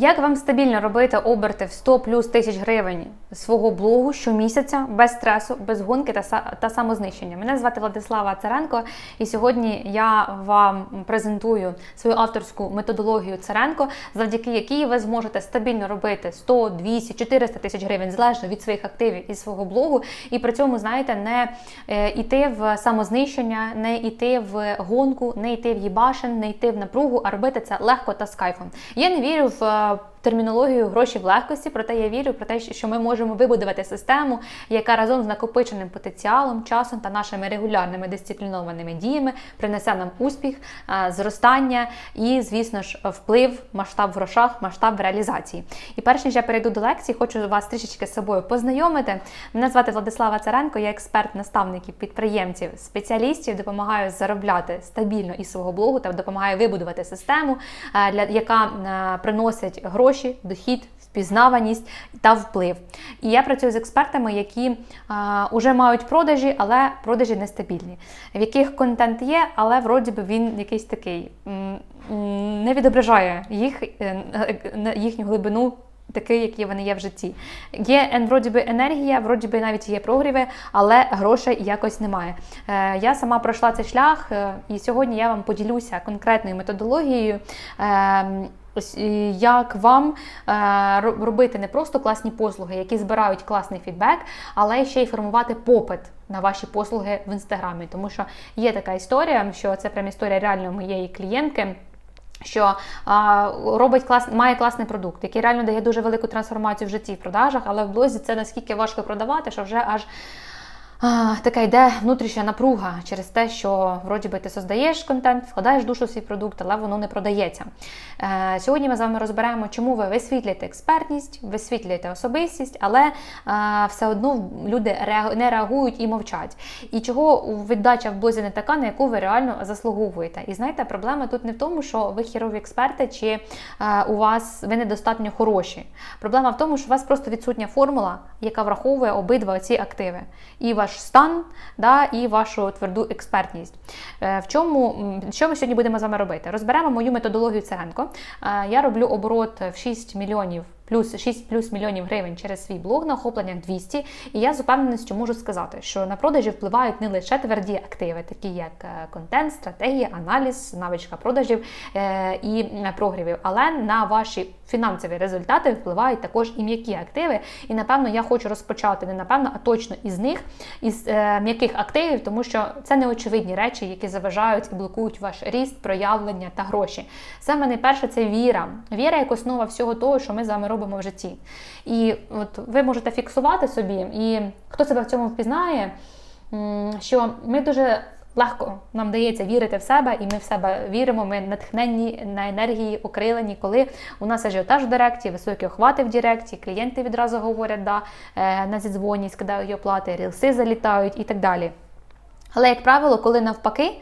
Як вам стабільно робити оберти в 100 плюс тисяч гривень свого блогу щомісяця без стресу, без гонки та, та самознищення? Мене звати Владислава Царенко, і сьогодні я вам презентую свою авторську методологію Царенко, завдяки якій ви зможете стабільно робити 100, 200, 400 тисяч гривень залежно від своїх активів і свого блогу, і при цьому, знаєте, не е, йти в самознищення, не йти в гонку, не йти в їбашен, не йти в напругу, а робити це легко та з кайфом. Я не вірю в е, термінологію гроші в легкості, проте я вірю про те, що ми можемо вибудувати систему, яка разом з накопиченим потенціалом, часом та нашими регулярними дисциплінованими діями принесе нам успіх, е, зростання і, звісно ж, вплив, масштаб в грошах, масштаб в реалізації. І перш ніж я перейду до лекції, хочу вас трішечки з собою познайомити. Мене звати Владислава Царенко, я експерт наставників, підприємців, спеціалістів, допомагаю заробляти стабільно із свого блогу та допомагаю вибудувати систему, е, яка е, приносить гроші, дохід. Впізнаваність та вплив. І я працюю з експертами, які вже мають продажі, але продажі нестабільні, в яких контент є, але вроді би він якийсь такий не відображає їх, е, їхню глибину такий, які вони є в житті. Є вроді би енергія, вроді би навіть є прогріви, але грошей якось немає. Е, Я сама пройшла цей шлях, е, і сьогодні я вам поділюся конкретною методологією. Ось, Як вам е, робити не просто класні послуги, які збирають класний фідбек, але ще й формувати попит на ваші послуги в інстаграмі. Тому що є така історія, що це прям історія реально моєї клієнтки. Що а, робить клас, має класний продукт, який реально дає дуже велику трансформацію в житті в продажах, але в блозі це наскільки важко продавати, що вже аж така йде внутрішня напруга через те, що вроді би ти создаєш контент, вкладаєш душу в свій продукт, але воно не продається. Е, сьогодні ми з вами розберемо, чому ви висвітлюєте експертність, висвітлюєте особистість, але е, все одно люди не реагують і мовчать. І чого віддача в блозі не така, на яку ви реально заслуговуєте. І знаєте, проблема тут не в тому, що ви хірові експерти, чи е, у вас ви недостатньо хороші. Проблема в тому, що у вас просто відсутня формула, яка враховує обидва ці активи. І ваш стан, да, і вашу тверду експертність. Е, В чому, що ми сьогодні будемо з вами робити? Розберемо мою методологію Церенко. Е, Я роблю оборот в 6 мільйонів плюс 6 плюс мільйонів гривень через свій блог на охопленнях 200. І я з упевненістю можу сказати, що на продажі впливають не лише тверді активи, такі як е, контент, стратегія, аналіз, навичка продажів е, і е, прогрівів, але на ваші фінансові результати впливають також і м'які активи. І напевно я хочу розпочати не напевно, а точно із них, із м'яких активів, тому що це неочевидні речі, які заважають і блокують ваш ріст, проявлення та гроші. Саме найперше це віра. Віра як основа всього того, що ми з вами робимо в житті. І от ви можете фіксувати собі, і хто себе в цьому впізнає, що ми дуже. Легко нам дається вірити в себе, і ми в себе віримо. Ми натхненні на енергії, окрилені, коли у нас ажіотаж в Директі, високі охвати в Директі, клієнти відразу говорять, да, е, на зідзвоні, скидають оплати, рілси залітають і так далі. Але, як правило, коли навпаки,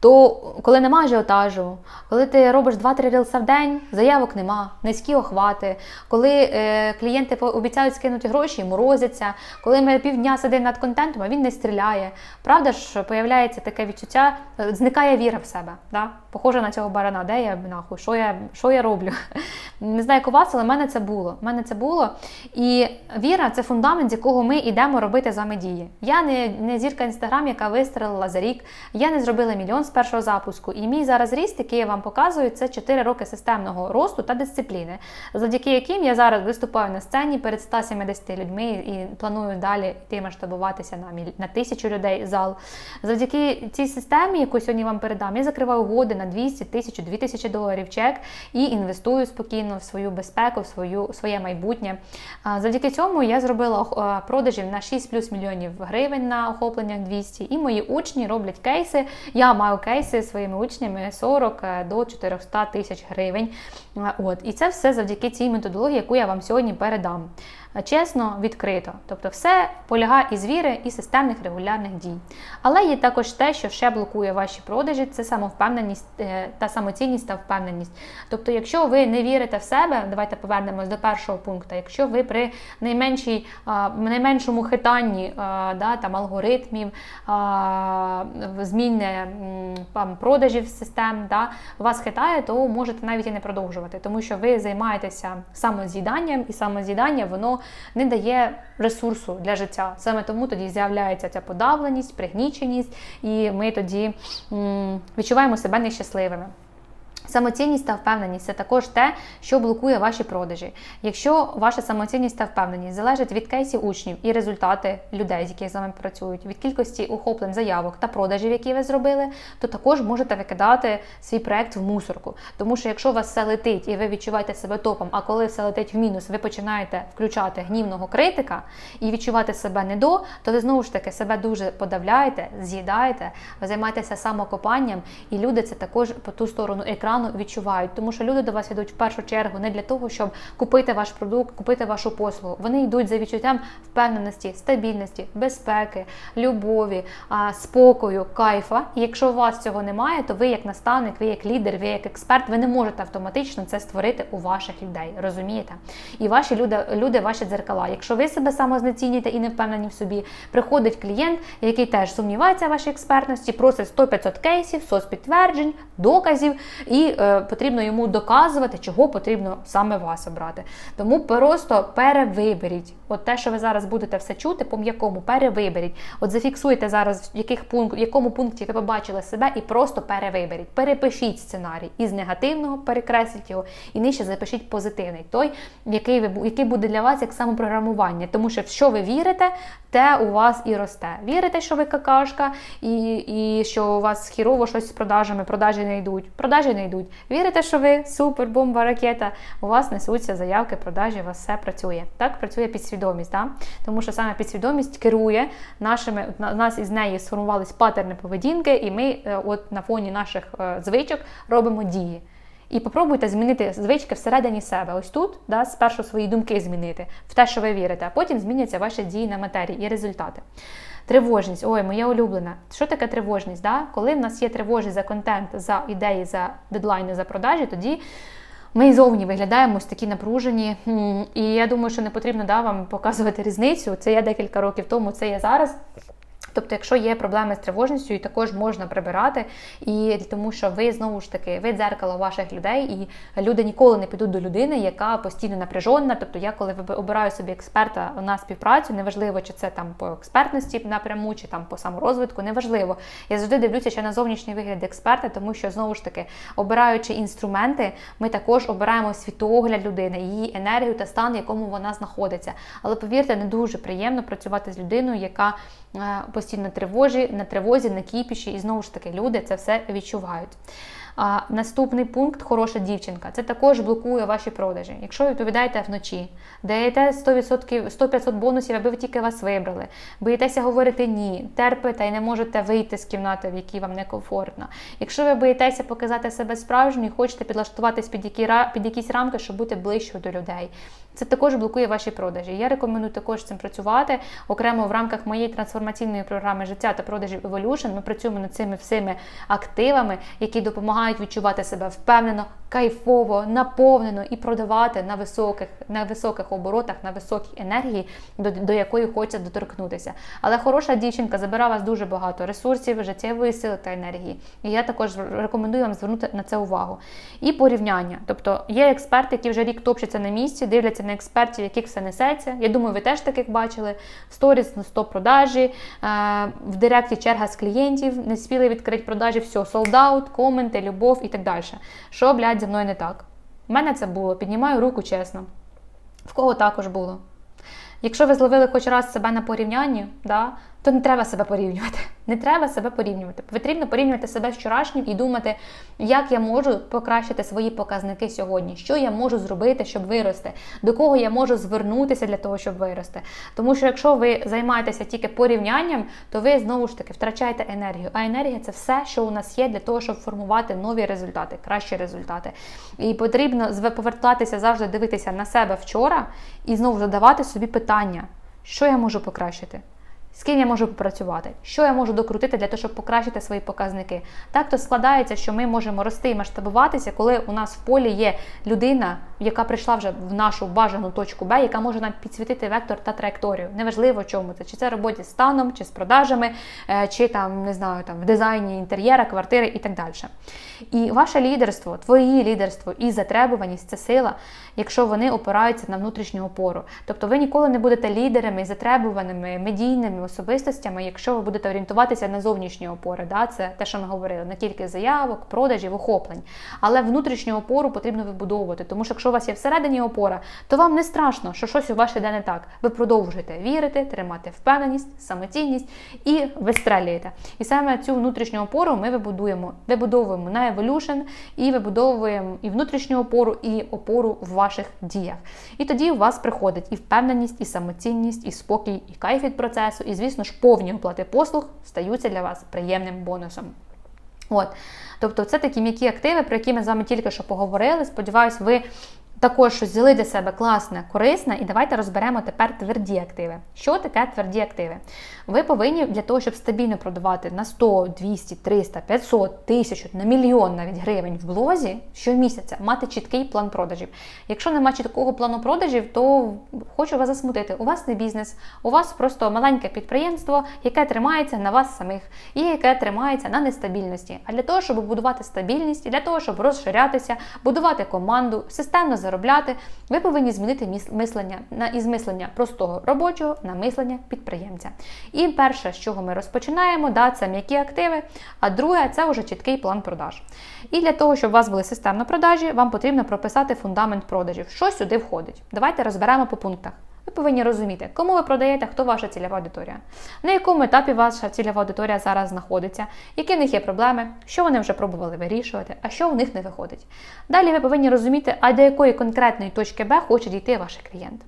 то коли нема ажіотажу, коли ти робиш 2-3 рілса в день, заявок нема, низькі охвати, коли е, клієнти обіцяють скинути гроші, морозяться, коли ми півдня сидимо над контентом, а він не стріляє. Правда ж, появляється таке відчуття, е, зникає віра в себе. Да? Похоже на цього барана, де я нахуй, що я, що я роблю? Не знаю, як у вас, але в мене це було. В мене це було. І віра це фундамент, з якого ми йдемо робити з вами дії. Я не, не зірка інстаграм, яка вистрелила за рік. Я не зробила мільйон з першого запуску. І мій зараз ріст, який я вам показую, це 4 роки системного росту та дисципліни, завдяки яким я зараз виступаю на сцені перед 170 людьми і планую далі йти масштабуватися на на тисячу людей зал. Завдяки цій системі, яку сьогодні вам передам, я закриваю угоди на 200, 1000, 2000 доларів чек і інвестую спокійно в свою безпеку, в свою своє майбутнє. Завдяки цьому я зробила е, продажів на 6 плюс мільйонів гривень на охопленнях 200, і мої учні роблять кейси. Я маю кейси своїми учнями 40 е, до 400 тисяч гривень. Е, От і це все завдяки цій методології, яку я вам сьогодні передам. Чесно, відкрито. Тобто, все полягає із віри і системних регулярних дій. Але є також те, що ще блокує ваші продажі, це самовпевненість е, та самоцінність та впевненість. Тобто, якщо ви не вірите в себе, давайте повернемось до першого пункту. Якщо ви при найменшій, найменшому хитанні да, там, алгоритмів, а, зміни продажів систем, да, вас хитає, то можете навіть і не продовжувати, тому що ви займаєтеся самоз'їданням, і самоз'їдання воно не дає ресурсу для життя. Саме тому тоді з'являється ця подавленість, пригніченість, і ми тоді відчуваємо себе нещасливими. Самоцінність та впевненість це також те, що блокує ваші продажі. Якщо ваша самоцінність та впевненість залежить від кейсів учнів і результати людей, з яких з вами працюють, від кількості ухоплень заявок та продажів, які ви зробили, то також можете викидати свій проект в мусорку. Тому що якщо у вас все летить і ви відчуваєте себе топом, а коли все летить в мінус, ви починаєте включати гнівного критика і відчувати себе не до, то ви знову ж таки себе дуже подавляєте, з'їдаєте, ви займаєтеся самокопанням, і люди це також по ту сторону екрану відчувають, тому що люди до вас йдуть в першу чергу не для того, щоб купити ваш продукт, купити вашу послугу. Вони йдуть за відчуттям впевненості, стабільності, безпеки, любові, спокою, кайфа. І якщо у вас цього немає, то ви як наставник, ви як лідер, ви як експерт, ви не можете автоматично це створити у ваших людей. Розумієте? І ваші люди, люди ваші дзеркала. Якщо ви себе самознецінюєте і не впевнені в собі, приходить клієнт, який теж сумнівається в вашій експертності, просить 100-500 кейсів, соцпідтверджень, доказів, і е, потрібно йому доказувати, чого потрібно саме вас обрати. Тому просто перевиберіть. От те, що ви зараз будете все чути, по м'якому перевиберіть. От зафіксуйте зараз, в яких пункт, в якому пункті ви побачили себе, і просто перевиберіть. Перепишіть сценарій із негативного, перекресліть його, і нижче запишіть позитивний, той, який ви який буде для вас як самопрограмування. Тому що в що ви вірите, те у вас і росте. Вірите, що ви какашка, і, і що у вас хірово щось з продажами, продажі не йдуть. Продажі не йдуть. Вірите, що ви супер, бомба, ракета, у вас несуться заявки, продажі, у вас все працює. Так працює підсвідомість, да? тому що саме підсвідомість керує нашими, у нас із неї сформувались патерни поведінки, і ми е, от на фоні наших е, звичок робимо дії. І попробуйте змінити звички всередині себе. Ось тут, да, спершу свої думки змінити в те, що ви вірите, а потім зміняться ваші дії на матерії і результати. Тривожність, ой, моя улюблена. Що таке тривожність? Да? Коли в нас є тривожність за контент, за ідеї, за дедлайни, за продажі, тоді ми і зовні виглядаємо ось такі напружені. І я думаю, що не потрібно да, вам показувати різницю. Це я декілька років тому, це я зараз. Тобто, якщо є проблеми з тривожністю, і також можна прибирати, і тому що ви знову ж таки ви дзеркало ваших людей, і люди ніколи не підуть до людини, яка постійно напряжена. Тобто, я коли обираю собі експерта на співпрацю, неважливо, чи це там по експертності напряму, чи там по саморозвитку, неважливо. Я завжди дивлюся ще на зовнішній вигляд експерта, тому що знову ж таки, обираючи інструменти, ми також обираємо світогляд людини, її енергію та стан, в якому вона знаходиться. Але повірте, не дуже приємно працювати з людиною, яка постійно тривожі, на тривозі, на кіпіші, і знову ж таки люди це все відчувають. А наступний пункт хороша дівчинка. Це також блокує ваші продажі. Якщо ви відповідаєте вночі, даєте 100%, 100-500 бонусів, аби ви тільки вас вибрали, боїтеся говорити ні, терпите і не можете вийти з кімнати, в якій вам некомфортно. Якщо ви боїтеся показати себе справжньою, і хочете підлаштуватись під, які, під якісь рамки, щоб бути ближчою до людей. Це також блокує ваші продажі. Я рекомендую також з цим працювати. Окремо в рамках моєї трансформаційної програми життя та продажів Evolution ми працюємо над цими всіми активами, які допомагають відчувати себе впевнено, кайфово, наповнено і продавати на високих, на високих оборотах, на високій енергії, до, до якої хочеться доторкнутися. Але хороша дівчинка забирає вас дуже багато ресурсів, життєвої сили та енергії. І я також рекомендую вам звернути на це увагу. І порівняння. Тобто є експерти, які вже рік топчаться на місці, дивляться на експертів, яких все несеться. Я думаю, ви теж таких бачили. Сторіс на 100 продажі, е, в директі черга з клієнтів, не спіли відкрити продажі, все, солдаут, коменти, любов і так далі. Що, блядь, зі мною не так? У мене це було, піднімаю руку чесно. В кого також було. Якщо ви зловили хоч раз себе на порівнянні, да, то не треба себе порівнювати. Не треба себе порівнювати. Потрібно порівнювати себе з вчорашнім і думати, як я можу покращити свої показники сьогодні, що я можу зробити, щоб вирости, до кого я можу звернутися для того, щоб вирости. Тому що якщо ви займаєтеся тільки порівнянням, то ви знову ж таки втрачаєте енергію. А енергія це все, що у нас є для того, щоб формувати нові результати, кращі результати. І потрібно повертатися завжди дивитися на себе вчора і знову задавати собі питання, що я можу покращити. З ким я можу попрацювати, що я можу докрутити для того, щоб покращити свої показники. Так то складається, що ми можемо рости і масштабуватися, коли у нас в полі є людина, яка прийшла вже в нашу бажану точку Б, яка може нам підсвітити вектор та траєкторію. Неважливо, чому це, чи це роботі з станом, чи з продажами, е, чи там не знаю, там в дизайні інтер'єра, квартири і так далі. І ваше лідерство, твої лідерство і затребуваність це сила, якщо вони опираються на внутрішню опору. Тобто ви ніколи не будете лідерами, затребуваними, медійними особистостями, якщо ви будете орієнтуватися на зовнішні опори. Да? Це те, що ми говорили, на кількість заявок, продажів, охоплень. Але внутрішню опору потрібно вибудовувати, тому що якщо у вас є всередині опора, то вам не страшно, що щось у вас іде не так. Ви продовжуєте вірити, тримати впевненість, самоцінність і вистрелюєте. І саме цю внутрішню опору ми вибудуємо, вибудовуємо на Evolution і вибудовуємо і внутрішню опору, і опору в ваших діях. І тоді у вас приходить і впевненість, і самоцінність, і спокій, і кайф від процесу. і звісно ж, повні оплати послуг стаються для вас приємним бонусом. От, Тобто, це такі м'які активи, про які ми з вами тільки що поговорили. Сподіваюсь, ви також щось взяли для себе класне, корисне, і давайте розберемо тепер тверді активи. Що таке тверді активи? Ви повинні для того, щоб стабільно продавати на 100, 200, 300, 500, 1000, на мільйон навіть гривень в блозі щомісяця мати чіткий план продажів. Якщо немає чіткого плану продажів, то хочу вас засмутити. У вас не бізнес, у вас просто маленьке підприємство, яке тримається на вас самих і яке тримається на нестабільності. А для того, щоб будувати стабільність, для того, щоб розширятися, будувати команду, системно заробляти, ви повинні змінити мислення на із мислення простого робочого на мислення підприємця. І перше, з чого ми розпочинаємо, да, це м'які активи, а друге це вже чіткий план продаж. І для того, щоб у вас були системно продажі, вам потрібно прописати фундамент продажів. Що сюди входить? Давайте розберемо по пунктах. Ви повинні розуміти, кому ви продаєте, хто ваша цільова аудиторія, на якому етапі ваша цільова аудиторія зараз знаходиться, які в них є проблеми, що вони вже пробували вирішувати, а що в них не виходить. Далі ви повинні розуміти, а до якої конкретної точки Б хоче дійти ваш клієнт.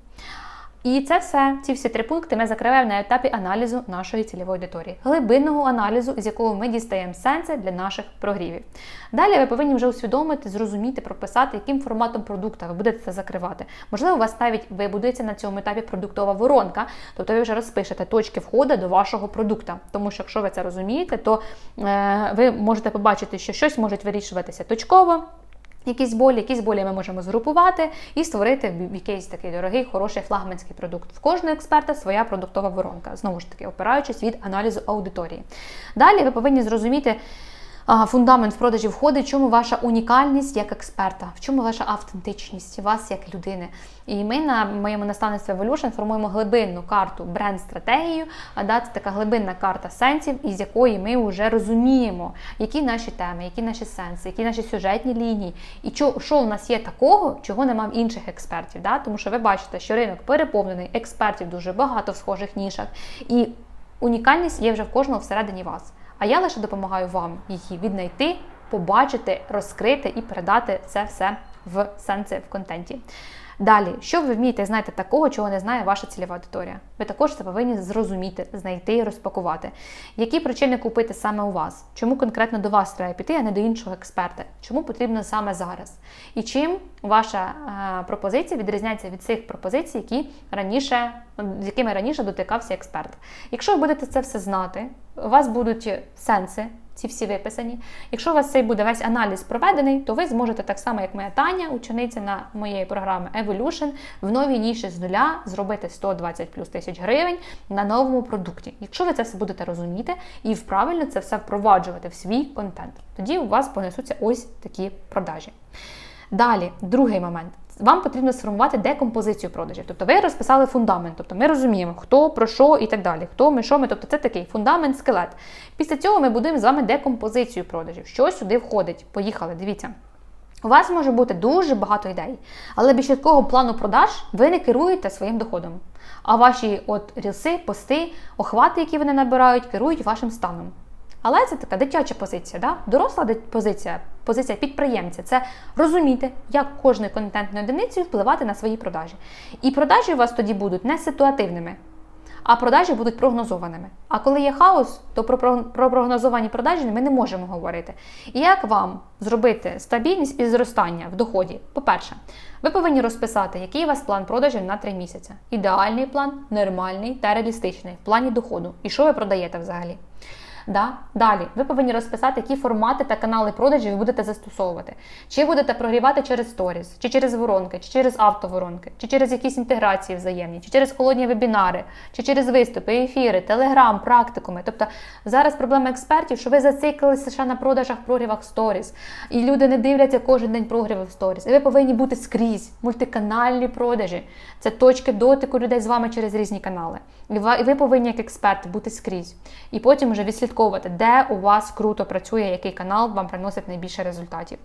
І це все, ці всі три пункти ми закриваємо на етапі аналізу нашої цільової аудиторії, глибинного аналізу, з якого ми дістаємо сенси для наших прогрівів. Далі ви повинні вже усвідомити, зрозуміти, прописати, яким форматом продукту ви будете це закривати. Можливо, у вас навіть вибудується на цьому етапі продуктова воронка, тобто ви вже розпишете точки входу до вашого продукту. Тому що, якщо ви це розумієте, то е, ви можете побачити, що щось може вирішуватися точково. Якісь болі, якісь болі ми можемо згрупувати і створити якийсь такий дорогий, хороший флагманський продукт. В кожного експерта своя продуктова воронка, знову ж таки, опираючись від аналізу аудиторії. Далі ви повинні зрозуміти фундамент в продажі входить, в чому ваша унікальність як експерта, в чому ваша автентичність, вас як людини. І ми на моєму наставництві Evolution формуємо глибинну карту бренд-стратегію, да, це така глибинна карта сенсів, із якої ми вже розуміємо, які наші теми, які наші сенси, які наші сюжетні лінії, і що, у нас є такого, чого нема в інших експертів. Да? Тому що ви бачите, що ринок переповнений, експертів дуже багато в схожих нішах. І унікальність є вже в кожного всередині вас. А я лише допомагаю вам її віднайти, побачити, розкрити і передати це все в сенси в контенті. Далі, що ви вмієте знаєте такого, чого не знає ваша цільова аудиторія? Ви також це повинні зрозуміти, знайти і розпакувати. Які причини купити саме у вас? Чому конкретно до вас треба піти, а не до іншого експерта? Чому потрібно саме зараз? І чим ваша е, пропозиція відрізняється від цих пропозицій, які раніше, з якими раніше дотикався експерт? Якщо ви будете це все знати, у вас будуть сенси ці всі виписані. Якщо у вас цей буде весь аналіз проведений, то ви зможете так само, як моя Таня, учениця на моєї програми Evolution, в новій ніші з нуля зробити 120 плюс тисяч гривень на новому продукті. Якщо ви це все будете розуміти і правильно це все впроваджувати в свій контент, тоді у вас понесуться ось такі продажі. Далі, другий момент вам потрібно сформувати декомпозицію продажів. Тобто ви розписали фундамент, тобто ми розуміємо, хто про що і так далі. Хто ми, що ми, тобто це такий фундамент, скелет. Після цього ми будуємо з вами декомпозицію продажів. Що сюди входить? Поїхали, дивіться. У вас може бути дуже багато ідей, але без чіткого плану продаж ви не керуєте своїм доходом. А ваші от рілси, пости, охвати, які вони набирають, керують вашим станом. Але це така дитяча позиція, да? доросла позиція, позиція підприємця це розуміти, як кожною контентною одиницею впливати на свої продажі. І продажі у вас тоді будуть не ситуативними, а продажі будуть прогнозованими. А коли є хаос, то про, про, про прогнозовані продажі ми не можемо говорити. І як вам зробити стабільність і зростання в доході? По-перше, ви повинні розписати, який у вас план продажів на 3 місяці. Ідеальний план, нормальний та реалістичний в плані доходу. І що ви продаєте взагалі? Да? Далі, ви повинні розписати, які формати та канали продажів ви будете застосовувати. Чи будете прогрівати через сторіс, чи через воронки, чи через автоворонки, чи через якісь інтеграції взаємні, чи через холодні вебінари, чи через виступи, ефіри, телеграм, практикуми. Тобто зараз проблема експертів, що ви зациклилися ще на продажах, прогрівах сторіс. І люди не дивляться кожен день прогріви в сторіс. І ви повинні бути скрізь, мультиканальні продажі. Це точки дотику людей з вами через різні канали. І ви повинні як експерт бути скрізь. І потім вже відслідковувати, де у вас круто працює, який канал вам приносить найбільше результатів.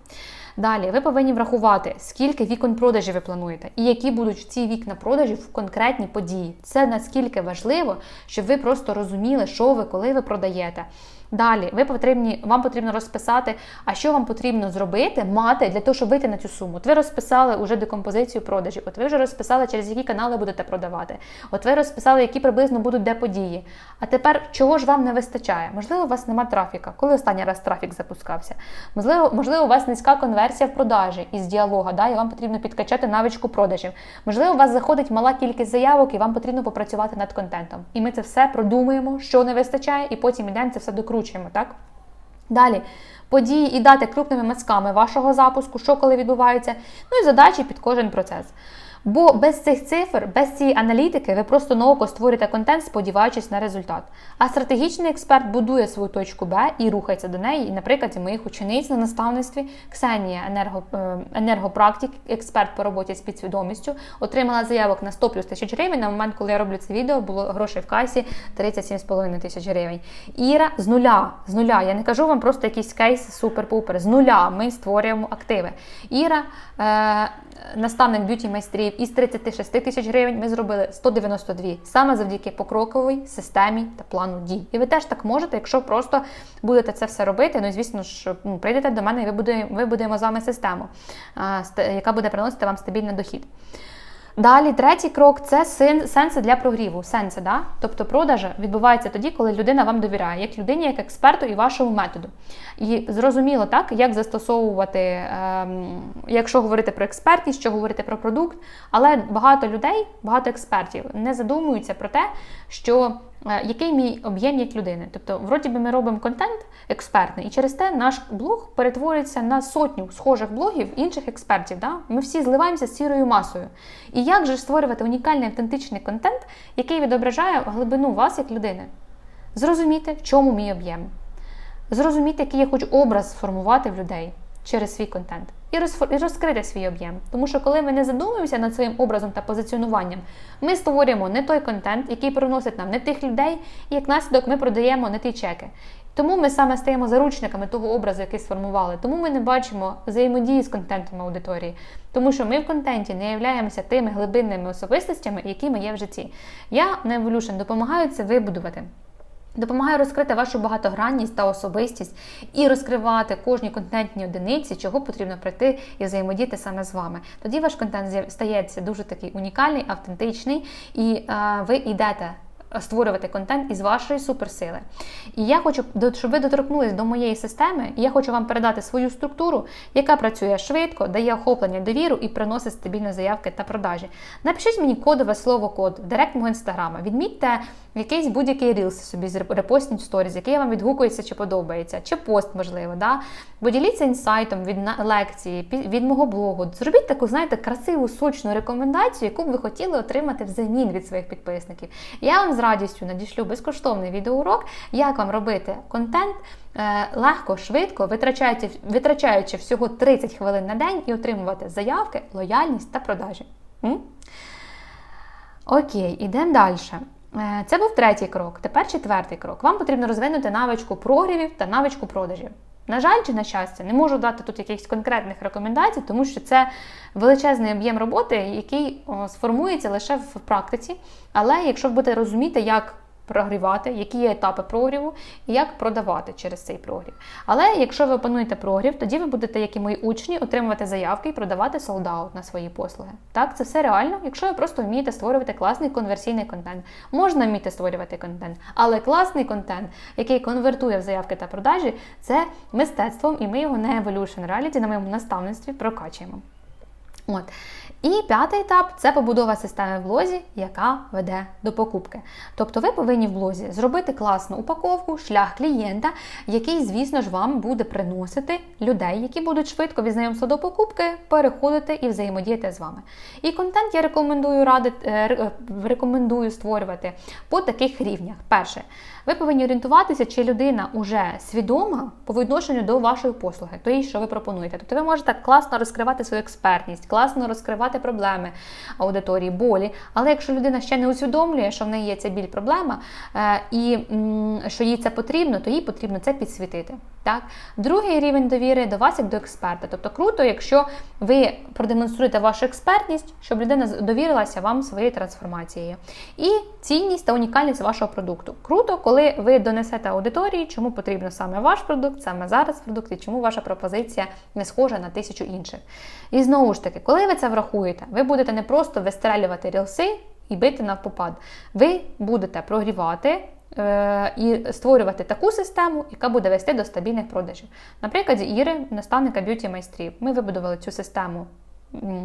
Далі, ви повинні врахувати, скільки вікон продажі ви плануєте, і які будуть ці вікна продажі в конкретні події. Це наскільки важливо, щоб ви просто розуміли, що ви коли ви продаєте. Далі, ви потрібні, вам потрібно розписати, а що вам потрібно зробити, мати для того, щоб вийти на цю суму. От ви розписали вже декомпозицію продажів, от ви вже розписали, через які канали будете продавати. От ви розписали, які приблизно будуть де події. А тепер чого ж вам не вистачає? Можливо, у вас нема трафіка. Коли останній раз трафік запускався? Можливо, можливо, у вас низька конверсія в продажі із діалога, да, і вам потрібно підкачати навичку продажів. Можливо, у вас заходить мала кількість заявок, і вам потрібно попрацювати над контентом. І ми це все продумуємо, що не вистачає, і потім ідемо це все докручуємо, так? Далі. Події і дати крупними мазками вашого запуску, що коли відбувається, ну і задачі під кожен процес. Бо без цих цифр, без цієї аналітики, ви просто на око створюєте контент, сподіваючись на результат. А стратегічний експерт будує свою точку Б і рухається до неї. І, наприклад, моїх учениць на наставництві Ксенія, енерго, е, енергопрактик, експерт по роботі з підсвідомістю, отримала заявок на 100 плюс тисяч гривень. На момент, коли я роблю це відео, було грошей в касі 37,5 тисяч гривень. Іра з нуля, з нуля. Я не кажу вам просто якийсь кейс супер-пупер. З нуля ми створюємо активи. Іра, е, наставник б'юті майстрів, із 36 тисяч гривень ми зробили 192 саме завдяки покроковій системі та плану дій. І ви теж так можете, якщо просто будете це все робити. Ну і звісно ж, ну, прийдете до мене і ви будемо з вами систему, яка буде приносити вам стабільний дохід. Далі, третій крок це сенси для прогріву. Сенси, да? Тобто продажа відбувається тоді, коли людина вам довіряє, як людині, як експерту і вашому методу. І зрозуміло, так, як застосовувати, ем, якщо говорити про експертність, що говорити про продукт. Але багато людей, багато експертів не задумуються про те, що е, який мій об'єм як людини. Тобто, вроді би ми робимо контент експертний, і через те наш блог перетворюється на сотню схожих блогів інших експертів. Да? Ми всі зливаємося з сірою масою. І як же створювати унікальний автентичний контент, який відображає глибину вас як людини? Зрозуміти, в чому мій об'єм, зрозуміти, який я хочу образ сформувати в людей через свій контент, і розкрити свій об'єм. Тому що коли ми не задумуємося над своїм образом та позиціонуванням, ми створюємо не той контент, який приносить нам не тих людей, і як наслідок ми продаємо не ті чеки. Тому ми саме стаємо заручниками того образу, який сформували. Тому ми не бачимо взаємодії з контентом аудиторії. Тому що ми в контенті не являємося тими глибинними особистостями, які ми є в житті. Я на Evolution допомагаю це вибудувати. Допомагаю розкрити вашу багатогранність та особистість і розкривати кожні контентні одиниці, чого потрібно прийти і взаємодіяти саме з вами. Тоді ваш контент стається дуже такий унікальний, автентичний, і е, ви йдете створювати контент із вашої суперсили. І я хочу, щоб ви доторкнулись до моєї системи, і я хочу вам передати свою структуру, яка працює швидко, дає охоплення довіру і приносить стабільні заявки та продажі. Напишіть мені кодове слово код в директ мого інстаграма. Відмітьте якийсь будь-який рілс собі з реп- репостніть в сторіз, який вам відгукується чи подобається, чи пост, можливо. Да? Поділіться інсайтом від лекції, від мого блогу. Зробіть таку, знаєте, красиву, сочну рекомендацію, яку б ви хотіли отримати взамін від своїх підписників. Я вам радістю надішлю безкоштовний відеоурок, як вам робити контент е, легко, швидко, витрачаючи, витрачаючи всього 30 хвилин на день і отримувати заявки, лояльність та продажі. М? Окей, ідемо далі. Е, Це був третій крок. Тепер четвертий крок. Вам потрібно розвинути навичку прогрівів та навичку продажів. На жаль, чи на щастя, не можу дати тут якихось конкретних рекомендацій, тому що це величезний об'єм роботи, який сформується лише в практиці. Але якщо будете розуміти, як прогрівати, які є етапи прогріву і як продавати через цей прогрів. Але якщо ви опануєте прогрів, тоді ви будете, як і мої учні, отримувати заявки і продавати солдаут на свої послуги. Так, це все реально, якщо ви просто вмієте створювати класний конверсійний контент. Можна вміти створювати контент, але класний контент, який конвертує в заявки та продажі, це мистецтвом, і ми його на Evolution Reality, на моєму наставництві прокачуємо. От. І п'ятий етап це побудова системи в блозі, яка веде до покупки. Тобто ви повинні в блозі зробити класну упаковку, шлях клієнта, який, звісно ж, вам буде приносити людей, які будуть швидко від знайомства до покупки переходити і взаємодіяти з вами. І контент я рекомендую радити, е, е, рекомендую створювати по таких рівнях. Перше, ви повинні орієнтуватися, чи людина вже свідома по відношенню до вашої послуги, тої, що ви пропонуєте. Тобто ви можете класно розкривати свою експертність, класно розкривати проблеми аудиторії, болі. Але якщо людина ще не усвідомлює, що в неї є ця біль проблема, е, і що їй це потрібно, то їй потрібно це підсвітити. Так? Другий рівень довіри до вас як до експерта. Тобто круто, якщо ви продемонструєте вашу експертність, щоб людина довірилася вам своєю трансформацією. І цінність та унікальність вашого продукту. Круто, коли ви донесете аудиторії, чому потрібно саме ваш продукт, саме зараз продукт, і чому ваша пропозиція не схожа на тисячу інших. І знову ж таки, коли ви це врахуєте, ви будете не просто вистрелювати рілси і бити навпопад. Ви будете прогрівати. е, І створювати таку систему, яка буде вести до стабільних продажів. Наприклад, Іри, наставника б'юті майстрів, ми вибудували цю систему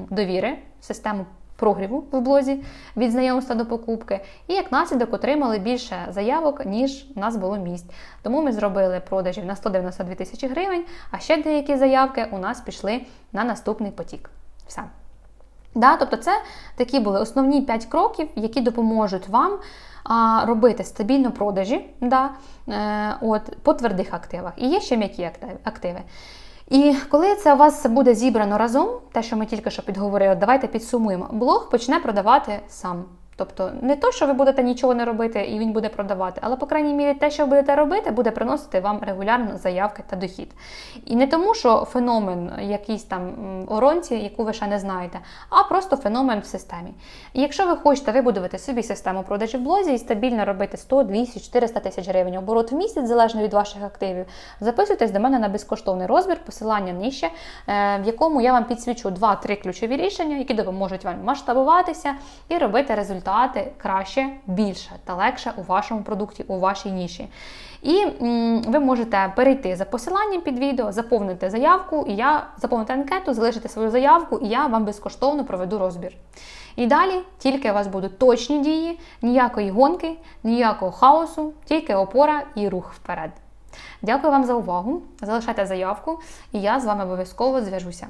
довіри, систему прогріву в блозі від знайомства до покупки, і як наслідок отримали більше заявок, ніж у нас було місць. Тому ми зробили продажів на 192 тисячі гривень, а ще деякі заявки у нас пішли на наступний потік. Все. Да, тобто це такі були основні 5 кроків, які допоможуть вам робити стабільно продажі да, е, от, по твердих активах. І є ще м'які активи. І коли це у вас буде зібрано разом, те, що ми тільки що підговорили, давайте підсумуємо. Блог почне продавати сам. Тобто не то, що ви будете нічого не робити і він буде продавати, але, по крайній мірі, те, що ви будете робити, буде приносити вам регулярно заявки та дохід. І не тому, що феномен якийсь там оронці, яку ви ще не знаєте, а просто феномен в системі. І якщо ви хочете вибудувати собі систему продажів в блозі і стабільно робити 100, 200, 400 тисяч гривень оборот в місяць, залежно від ваших активів, записуйтесь до мене на безкоштовний розбір, посилання нижче, е, в якому я вам підсвічу 2-3 ключові рішення, які допоможуть вам масштабуватися і робити результати краще, більше та легше у вашому продукті, у вашій ніші. І ви можете перейти за посиланням під відео, заповнити заявку, і я заповнити анкету, залишити свою заявку, і я вам безкоштовно проведу розбір. І далі тільки у вас будуть точні дії, ніякої гонки, ніякого хаосу, тільки опора і рух вперед. Дякую вам за увагу. Залишайте заявку, і я з вами обов'язково зв'яжуся.